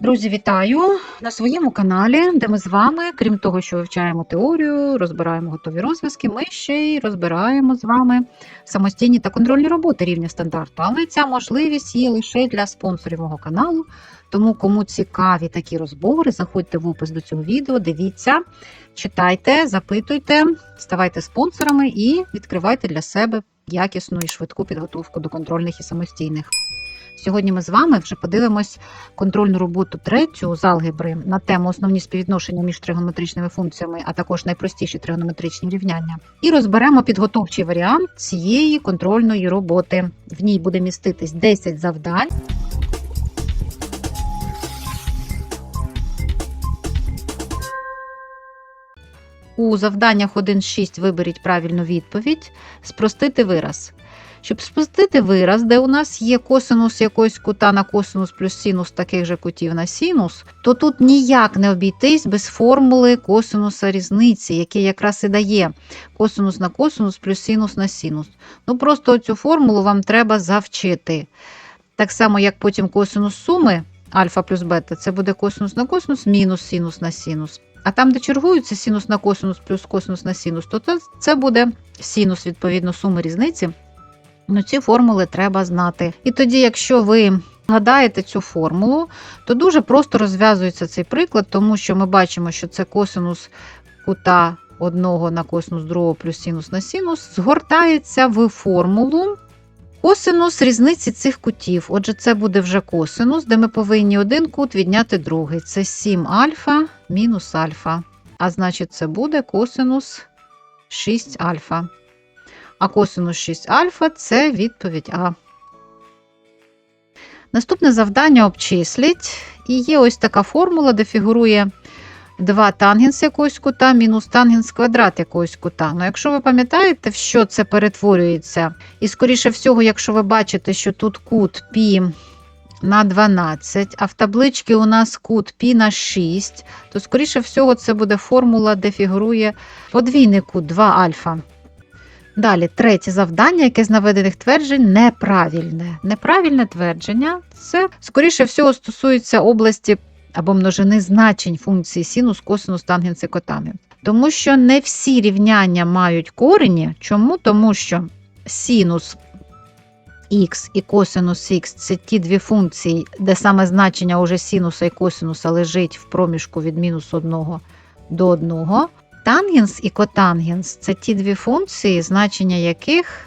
Друзі, вітаю на своєму каналі, де ми з вами, крім того, що вивчаємо теорію, розбираємо готові розв'язки, ми ще й розбираємо з вами самостійні та контрольні роботи рівня стандарту. Але ця можливість є лише для спонсорів мого каналу. Тому, кому цікаві такі розбори, заходьте в опис до цього відео, дивіться, читайте, запитуйте, ставайте спонсорами і відкривайте для себе якісну і швидку підготовку до контрольних і самостійних. Сьогодні ми з вами вже подивимось контрольну роботу третю з алгебри на тему основні співвідношення між тригонометричними функціями, а також найпростіші тригонометричні рівняння. І розберемо підготовчий варіант цієї контрольної роботи. В ній буде міститись 10 завдань. У завданнях 1.6 виберіть правильну відповідь, спростити вираз. Щоб спростити вираз, де у нас є косинус якогось кута на косинус плюс синус таких же кутів на синус, то тут ніяк не обійтись без формули косинуса різниці, який якраз і дає косинус на косинус плюс синус на синус. Ну просто цю формулу вам треба завчити. Так само, як потім косинус суми альфа плюс бета, це буде косинус на косинус мінус синус на синус. А там, де чергуються синус на косинус плюс косинус на синус, то це буде синус відповідно суми різниці. Ну, ці формули треба знати. І тоді, якщо ви згадаєте цю формулу, то дуже просто розв'язується цей приклад, тому що ми бачимо, що це косинус кута одного на косинус другого плюс синус на синус, згортається в формулу косинус різниці цих кутів. Отже, це буде вже косинус, де ми повинні один кут відняти другий. Це 7 альфа мінус альфа. А значить, це буде косинус 6 альфа. А косинус 6 альфа це відповідь А. Наступне завдання обчисліть. І є ось така формула, де фігурує 2 тангенс якогось кута мінус тангенс квадрат якогось кута. Ну, якщо ви пам'ятаєте, в що це перетворюється, і, скоріше всього, якщо ви бачите, що тут кут π на 12, а в табличці у нас кут π на 6, то, скоріше всього, це буде формула, де фігурує подвійний кут 2 альфа. Далі, третє завдання, яке з наведених тверджень неправильне. Неправильне твердження це, скоріше всього, стосується області або множини значень функції синус, косинус, тангенс і котангенс. Тому що не всі рівняння мають корені. Чому? Тому що синус х і косинус х це ті дві функції, де саме значення уже синуса і косинуса лежить в проміжку від мінус 1 до 1. Тангенс і котангенс це ті дві функції, значення яких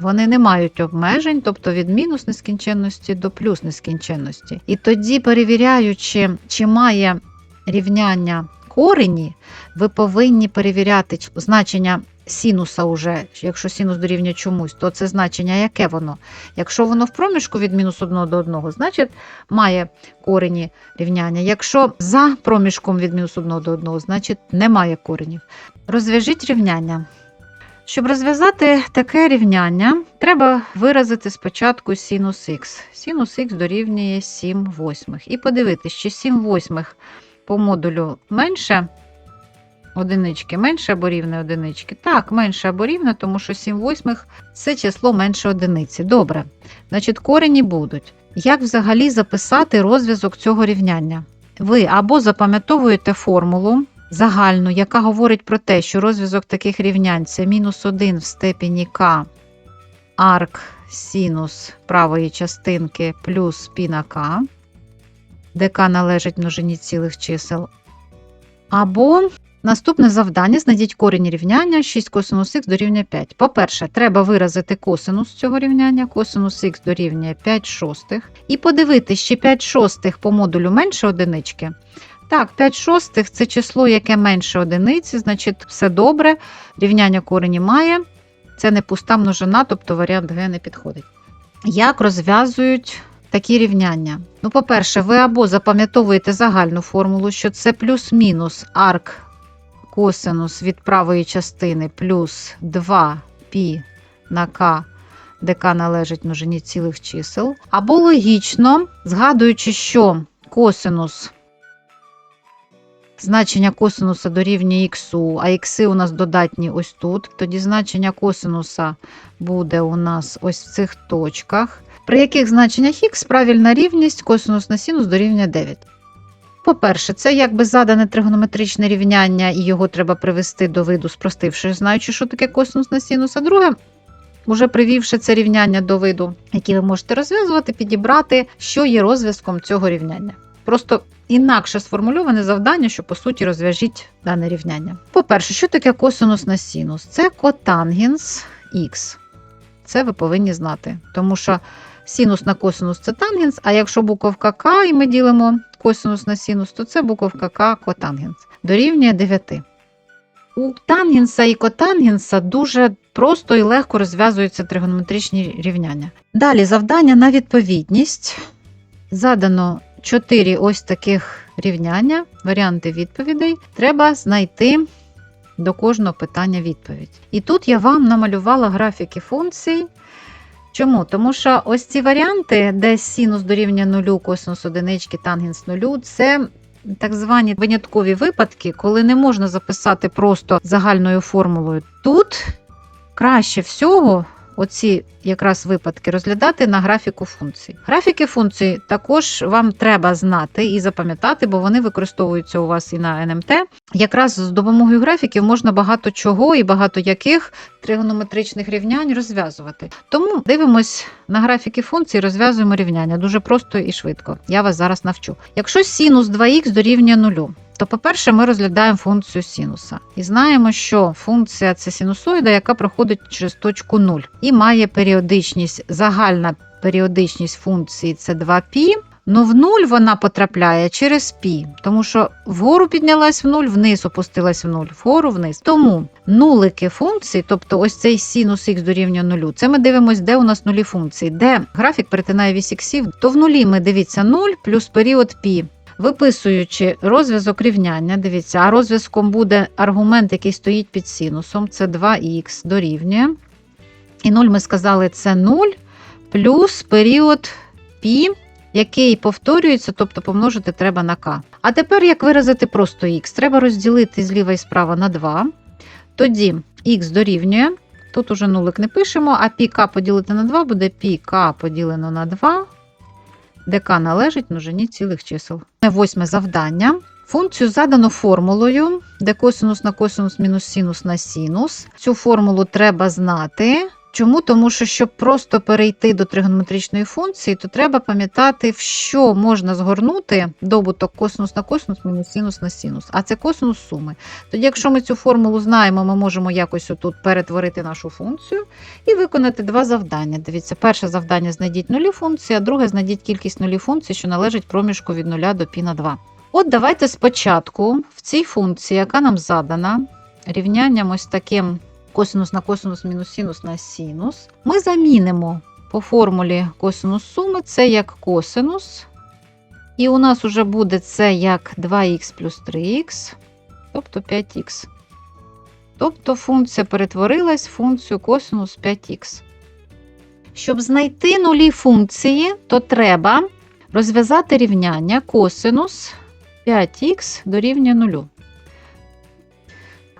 вони не мають обмежень, тобто від мінус нескінченності до плюс нескінченності. І тоді, перевіряючи, чи має рівняння корені, ви повинні перевіряти значення синуса уже. Якщо синус дорівнює чомусь, то це значення яке воно? Якщо воно в проміжку від мінус 1 до 1, значить має корені рівняння. Якщо за проміжком від мінус 1 до 1, значить немає коренів. Розв'яжіть рівняння. Щоб розв'язати таке рівняння, треба виразити спочатку синус х. Синус х дорівнює 7 восьмих. І подивитись, чи 7 восьмих по модулю менше одинички, менше або рівне одинички. Так, менше або рівне, тому що 7 восьмих це число менше одиниці. Добре. Значить, корені будуть. Як взагалі записати розв'язок цього рівняння? Ви або запам'ятовуєте формулу загальну, яка говорить про те, що розв'язок таких рівнянь це мінус 1 в степені k арк синус правої частинки плюс π на k, де k належить множині цілих чисел. Або наступне завдання: знайдіть корінь рівняння 6 косинус х дорівнює 5. По-перше, треба виразити косинус цього рівняння, косинус х дорівнює 5 шостих. І подивитися, чи 5 шостих по модулю менше одинички. Так, 5 шостих це число, яке менше одиниці, значить, все добре. Рівняння корені має. Це не пуста множина, тобто варіант Г не підходить. Як розв'язують такі рівняння? Ну, по-перше, ви або запам'ятовуєте загальну формулу, що це плюс-мінус арк косинус від правої частини плюс 2 π на k, де k належить множині цілих чисел. Або логічно, згадуючи, що косинус Значення косинуса дорівнює х, а ікси у нас додатні ось тут. Тоді значення косинуса буде у нас ось в цих точках. При яких значеннях х правильна рівність косинус на синус дорівнює 9. По-перше, це якби задане тригонометричне рівняння, і його треба привести до виду, спростивши, знаючи, що таке косинус на синус. А друге, уже привівши це рівняння до виду, яке ви можете розв'язувати, підібрати, що є розв'язком цього рівняння. Просто інакше сформульоване завдання, що по суті розв'яжіть дане рівняння. По-перше, що таке косинус на синус? Це котангенс х. Це ви повинні знати, тому що синус на косинус це тангенс, а якщо буковка К і ми ділимо косинус на синус, то це буковка К котангенс. Дорівнює 9. У тангенса і котангенса дуже просто і легко розв'язуються тригонометричні рівняння. Далі завдання на відповідність. Задано 4 ось таких рівняння, варіанти відповідей. Треба знайти до кожного питання відповідь. І тут я вам намалювала графіки функцій. Чому? Тому що ось ці варіанти, де синус дорівнює нулю, косинус одинички, тангенс нулю, це так звані виняткові випадки, коли не можна записати просто загальною формулою. Тут краще всього оці якраз випадки розглядати на графіку функцій. Графіки функцій також вам треба знати і запам'ятати, бо вони використовуються у вас і на НМТ. Якраз з допомогою графіків можна багато чого і багато яких тригонометричних рівнянь розв'язувати. Тому дивимось на графіки функцій, розв'язуємо рівняння дуже просто і швидко. Я вас зараз навчу. Якщо синус 2х дорівнює нулю, то, по-перше, ми розглядаємо функцію синуса. І знаємо, що функція це синусоїда, яка проходить через точку 0 і має періодичність, загальна періодичність функції це 2π. Ну, в нуль вона потрапляє через пі, тому що вгору піднялась в нуль, вниз опустилась в нуль, вгору вниз. Тому нулики функції, тобто ось цей синус х дорівнює нулю, це ми дивимося, де у нас нулі функції. Де графік перетинає вісь іксів, то в нулі ми дивіться 0 плюс період пі. Виписуючи розв'язок рівняння, дивіться, а розв'язком буде аргумент, який стоїть під синусом, це 2х дорівнює. І 0 ми сказали, це 0 плюс період пі, який повторюється, тобто помножити треба на К. А тепер, як виразити просто х, треба розділити зліва і справа на 2. Тоді х дорівнює. Тут уже нулик не пишемо, а пі К поділити на 2 буде пі К поділено на 2 k належить множині цілих чисел. Восьме завдання. Функцію задано формулою, де косинус на косинус мінус синус на синус. Цю формулу треба знати. Чому? Тому що, щоб просто перейти до тригонометричної функції, то треба пам'ятати, в що можна згорнути добуток косинус на косинус мінус синус на синус. А це косинус суми. Тоді, якщо ми цю формулу знаємо, ми можемо якось отут перетворити нашу функцію і виконати два завдання. Дивіться, перше завдання знайдіть нулі функції, а друге знайдіть кількість нулі функцій, що належить проміжку від 0 до π на 2. От давайте спочатку в цій функції, яка нам задана, рівнянням ось таким косинус на косинус мінус синус на синус, ми замінимо по формулі косинус суми це як косинус. І у нас вже буде це як 2х плюс 3х, тобто 5х. Тобто функція перетворилась в функцію косинус 5х. Щоб знайти нулі функції, то треба розв'язати рівняння косинус 5х дорівнює 0.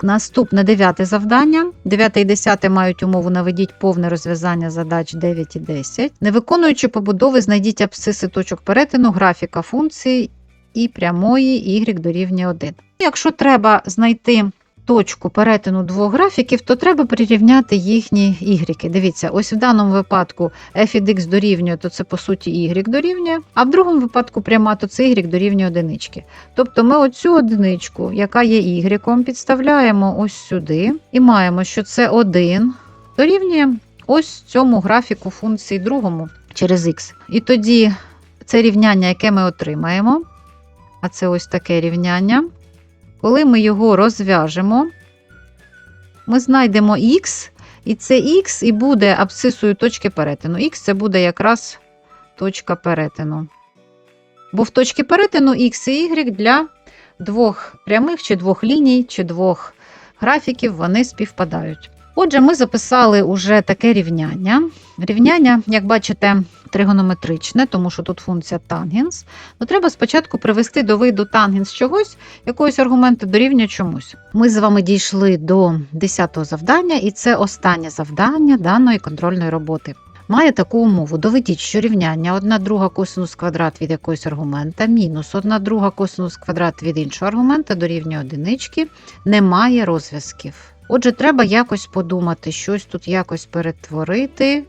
Наступне дев'яте завдання. Дев'яте і 10 мають умову наведіть повне розв'язання задач 9 і 10. Не виконуючи побудови, знайдіть абсциси точок перетину, графіка функції і прямої y дорівнює 1. Якщо треба знайти точку перетину двох графіків, то треба прирівняти їхні y. Дивіться, ось в даному випадку f від x дорівнює, то це по суті y дорівнює, а в другому випадку пряма, то це y дорівнює одинички. Тобто ми оцю одиничку, яка є y, підставляємо ось сюди і маємо, що це 1 дорівнює ось цьому графіку функції другому через x. І тоді це рівняння, яке ми отримаємо, а це ось таке рівняння. Коли ми його розв'яжемо, ми знайдемо х, і це х і буде абсцисою точки перетину. Х це буде якраз точка перетину. Бо в точці перетину х і y для двох прямих, чи двох ліній, чи двох графіків вони співпадають. Отже, ми записали уже таке рівняння. Рівняння, як бачите, тригонометричне, тому що тут функція тангенс. Ну, треба спочатку привести до виду тангенс чогось, якогось аргументу дорівнює чомусь. Ми з вами дійшли до 10-го завдання, і це останнє завдання даної контрольної роботи. має таку умову. Доведіть, що рівняння 1 друга косинус квадрат від якогось аргумента мінус 1 друга косинус квадрат від іншого аргумента дорівнює одинички, не має розв'язків. Отже, треба якось подумати, щось тут якось перетворити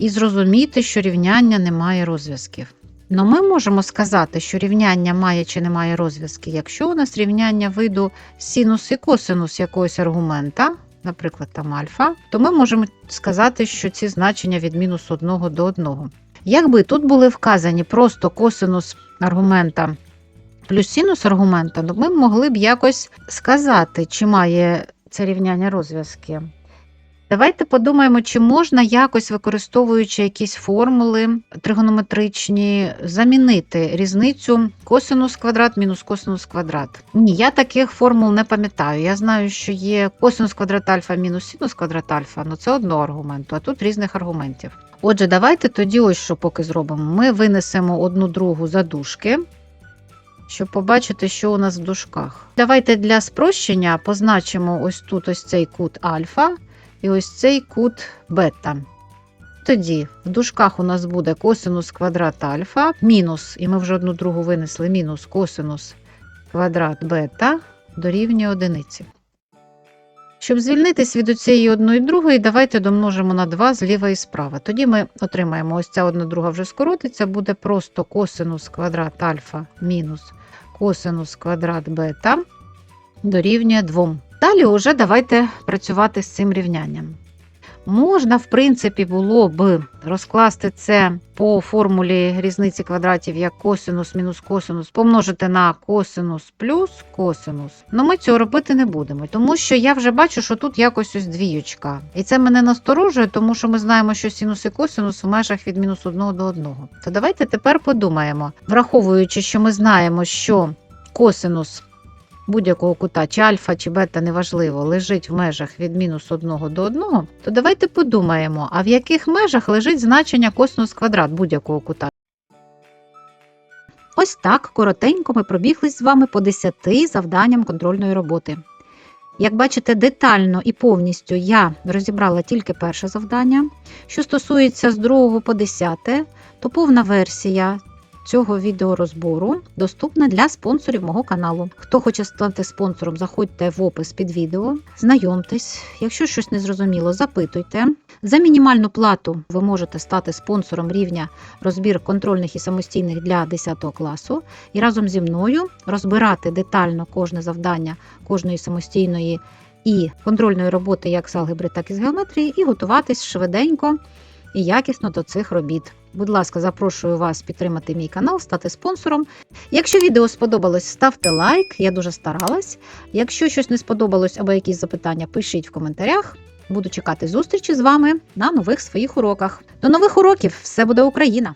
і зрозуміти, що рівняння не має розв'язків. Но ми можемо сказати, що рівняння має чи не має розв'язки, якщо у нас рівняння виду синус і косинус якогось аргумента, наприклад, там альфа, то ми можемо сказати, що ці значення від мінус 1 до 1. Якби тут були вказані просто косинус аргумента плюс синус аргумента, то ми могли б якось сказати, чи має це рівняння розв'язки. Давайте подумаємо, чи можна якось, використовуючи якісь формули тригонометричні, замінити різницю косинус квадрат мінус косинус квадрат. Ні, я таких формул не пам'ятаю. Я знаю, що є косинус квадрат альфа мінус синус квадрат альфа, ну це одного аргументу, а тут різних аргументів. Отже, давайте тоді ось що поки зробимо. Ми винесемо одну другу за дужки, щоб побачити, що у нас в дужках. Давайте для спрощення позначимо ось тут ось цей кут альфа і ось цей кут бета. Тоді в дужках у нас буде косинус квадрат альфа, мінус, і ми вже одну другу винесли, мінус косинус квадрат бета дорівнює одиниці. Щоб звільнитись від цієї одної другої, давайте домножимо на 2 зліва і справа. Тоді ми отримаємо ось ця одна друга вже скоротиться, буде просто косинус квадрат альфа мінус косинус квадрат бета дорівнює 2. Далі вже давайте працювати з цим рівнянням. Можна, в принципі, було б розкласти це по формулі різниці квадратів як косинус мінус косинус, помножити на косинус плюс косинус. Але ми цього робити не будемо, тому що я вже бачу, що тут якось ось двіючка. І це мене насторожує, тому що ми знаємо, що синус і косинус в межах від мінус 1 до 1. То давайте тепер подумаємо, враховуючи, що ми знаємо, що косинус будь-якого кута, чи альфа, чи бета, неважливо, лежить в межах від мінус 1 до 1, то давайте подумаємо, а в яких межах лежить значення косинус квадрат будь-якого кута. Ось так коротенько ми пробіглись з вами по 10 завданням контрольної роботи. Як бачите, детально і повністю я розібрала тільки перше завдання. Що стосується з 2 по 10, то повна версія цього відеорозбору доступна для спонсорів мого каналу. Хто хоче стати спонсором, заходьте в опис під відео, знайомтесь. Якщо щось не зрозуміло, запитуйте. За мінімальну плату ви можете стати спонсором рівня розбір контрольних і самостійних для 10 класу і разом зі мною розбирати детально кожне завдання кожної самостійної і контрольної роботи як з алгебри, так і з геометрії, і готуватись швиденько і якісно до цих робіт. Будь ласка, запрошую вас підтримати мій канал, стати спонсором. Якщо відео сподобалось, ставте лайк, я дуже старалась. Якщо щось не сподобалось або якісь запитання, пишіть в коментарях. Буду чекати зустрічі з вами на нових своїх уроках. До нових уроків! Все буде Україна!